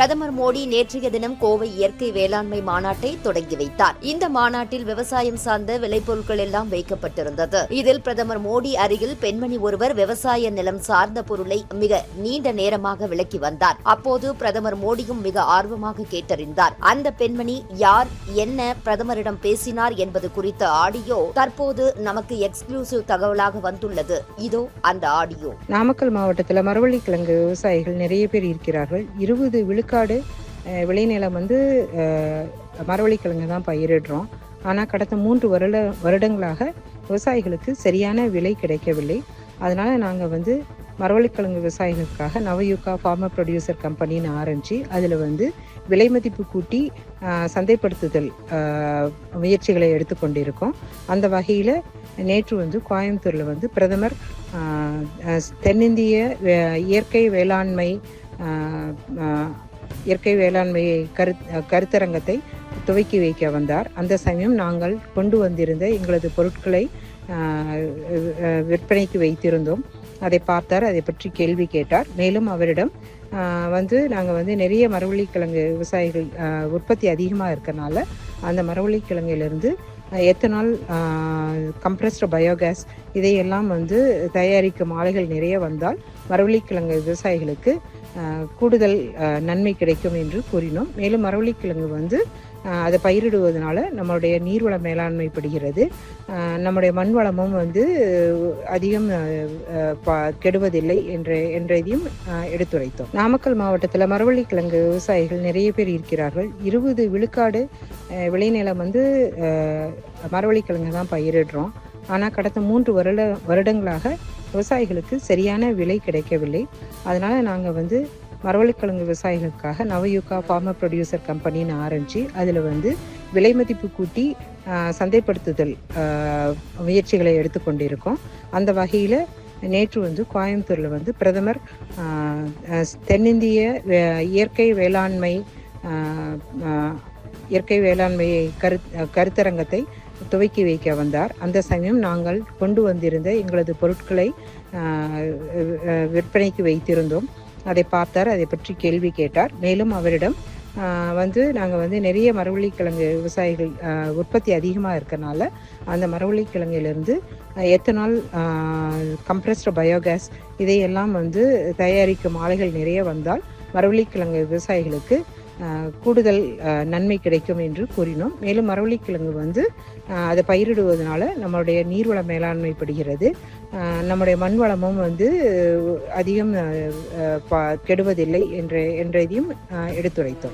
பிரதமர் மோடி நேற்றைய தினம் கோவை இயற்கை வேளாண்மை மாநாட்டை தொடங்கி வைத்தார். இந்த மாநாட்டில் விவசாயம் சார்ந்த விளைபொருட்கள் எல்லாம் வைக்கப்பட்டிருந்தது. இதில் பிரதமர் மோடி அருகில் பெண்மணி ஒருவர் விவசாய நிலம் சார்ந்த பொருளை மிக நீண்ட நேரமாக விளக்கி வந்தார். அப்போது பிரதமர் மோடியும் மிக ஆர்வமாக கேட்டறிந்தார். அந்த பெண்மணி யார் என்ன பிரதமரிடம் பேசினார் என்பது குறித்த ஆடியோ தற்போது நமக்கு எக்ஸ்க்ளூசிவ் தகவலாக வந்துள்ளது. இதோ அந்த ஆடியோ. நாமக்கல் மாவட்டத்தில் மரவள்ளிக்கிழங்கு விவசாயிகள் நிறைய பேர் இருக்கிறார்கள். இருபது விழுக்காடு விளைநிலம் வந்து அஹ், மரவள்ளிக்கிழங்கு தான் பயிரிடுறோம். ஆனால் கடந்த மூன்று வருட வருடங்களாக விவசாயிகளுக்கு சரியான விலை கிடைக்கவில்லை. அதனால் நாங்கள் வந்து மரவள்ளிக்கிழங்கு விவசாயிகளுக்காக நவயுகா ஃபார்மர் ப்ரொடியூசர் கம்பெனின்னு ஆரம்பித்து அதில் வந்து விலை மதிப்பு கூட்டி சந்தைப்படுத்துதல் முயற்சிகளை எடுத்துக்கொண்டிருக்கோம். அந்த வகையில் நேற்று வந்து கோயம்புத்தூரில் வந்து பிரதமர் தென்னிந்திய இயற்கை வேளாண்மை இயற்கை வேளாண்மை கரு கருத்தரங்கத்தை துவக்கி வைக்க வந்தார். அந்த சமயம் நாங்கள் கொண்டு வந்திருந்த எங்களது பொருட்களை விற்பனைக்கு வைத்திருந்தோம். அதை பார்த்தார் அதை பற்றி கேள்வி கேட்டார். மேலும் அவரிடம் வந்து நாங்கள் வந்து நிறைய மரவள்ளிக்கிழங்கு விவசாயிகள் உற்பத்தி அதிகமாக இருக்கனால அந்த மரவள்ளிக்கிழங்கிலிருந்து எத்தனால் கம்ப்ரஸ்டு பயோகேஸ் இதையெல்லாம் வந்து தயாரிக்கும் ஆலைகள் நிறைய வந்தால் மரவள்ளிக்கிழங்கு விவசாயிகளுக்கு கூடுதல் நன்மை கிடைக்கும் என்று கூறினோம். மேலும் மரவள்ளிக்கிழங்கு வந்து அதை பயிரிடுவதனால நம்மளுடைய நீர்வள மேலாண்மை படுகிறது நம்முடைய மண் வளமும் வந்து அதிகம் ப- கெடுவதில்லை என்ற என்றதையும் எடுத்துரைத்தோம். நாமக்கல் மாவட்டத்தில் மரவள்ளிக்கிழங்கு விவசாயிகள் நிறைய பேர் இருக்கிறார்கள். இருபது விழுக்காடு விளைநிலம் வந்து மரவள்ளி மரவள்ளிக்கிழங்கு தான் பயிரிடுறோம். ஆனால் கடந்த மூன்று வருட வருடங்களாக விவசாயிகளுக்கு சரியான விலை கிடைக்கவில்லை. அதனால் நாங்கள் வந்து மரவள்ளிக்கிழங்கு விவசாயிகளுக்காக நவயுகா ஃபார்மர் ப்ரொடியூசர் கம்பெனின்னு ஆரம்பித்து அதில் வந்து விலை மதிப்பு கூட்டி சந்தைப்படுத்துதல் முயற்சிகளை எடுத்துக்கொண்டிருக்கோம் அந்த வகையில் நேற்று வந்து கோயம்புத்தூரில் வந்து பிரதமர் தென்னிந்திய வே- இயற்கை வேளாண்மை இயற்கை வேளாண்மை கரு கருத்தரங்கத்தை துவக்கி வைக்க வந்தார். அந்த சமயம் நாங்கள் கொண்டு வந்திருந்த எங்களது பொருட்களை விற்பனைக்கு வைத்திருந்தோம். அதை பார்த்தார் அதை பற்றி கேள்வி கேட்டார். மேலும் அவரிடம் வந்து நாங்கள் வந்து நிறைய மரவள்ளிக்கிழங்கு விவசாயிகள் உற்பத்தி அதிகமாக இருக்கனால அந்த மரவள்ளிக்கிழங்கிலிருந்து எத்தனால் கம்ப்ரஸ்டு பயோகேஸ் இதையெல்லாம் வந்து தயாரிக்கும் ஆலைகள் நிறைய வந்தால் மரவள்ளிக்கிழங்கு விவசாயிகளுக்கு கூடுதல் நன்மை கிடைக்கும் என்று கூறினோம். மேலும் மரவள்ளிக்கிழங்கு வந்து அதை பயிரிடுவதனால நம்மளுடைய நீர்வள மேலாண்மை படுகிறது நம்முடைய மண் வளமும் வந்து அதிகம் ப- கெடுவதில்லை என்ற என்றதையும் எடுத்துரைத்தோம்.